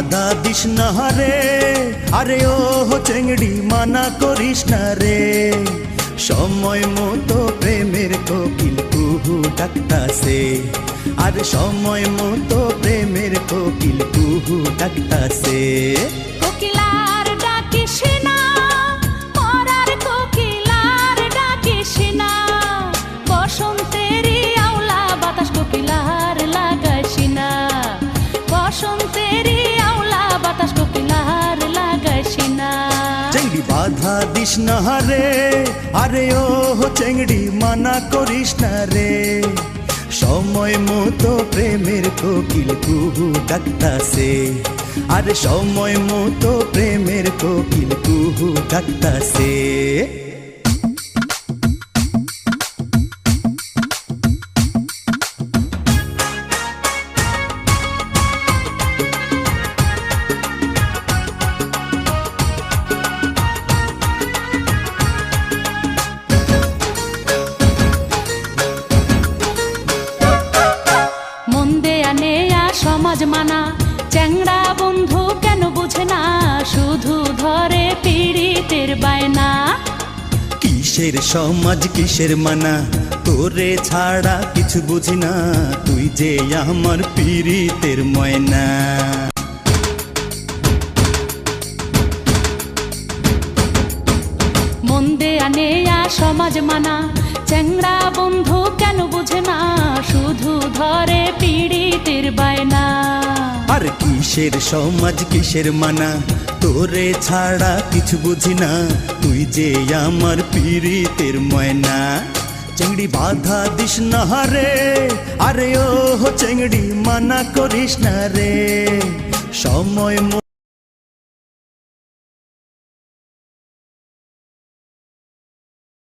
বাধা দিস না রে। আরে ও চেংড়ি, মানা করিস না রে। সময় মতো প্রেমের কোকিল কুহু ডাকতাছে। আর সময় মতো প্রেমের কোকিল কুহু ডাকতাছে। কোকিলার বাতাস কোকিলার লাগাইস না চেংড়ি বাধা দিস না রে আরে ও চেংড়ি মানা করিস না রে। সময় মতো প্রেমের কোকিল কুহু ডাকতাছে, আরে সময় মতো প্রেমের কোকিল কুহু ডাকতাছে। মানা চ্যাংড়া বন্ধু কেন বুঝে না? শুধু ধরে পীড়িতের বায়না। কিসের সমাজ কিসের মানা? তোরে ছাড়া কিছু বুঝি না। তুই যে আমার পীড়িতের ময়না। মন্দে সমাজ মানা। চ্যাংড়া বন্ধু কেন বুঝে না? শুধু ধরে কিসের সমাজ, কিসের মানা? তোরে ছাড়া কিছু বুঝি না। তুই যে আমার পীড়িতের ময়না। চেংড়ি বাধা দিস না হারে, আরে ও চেংড়ি মানা করিস না রে। সময়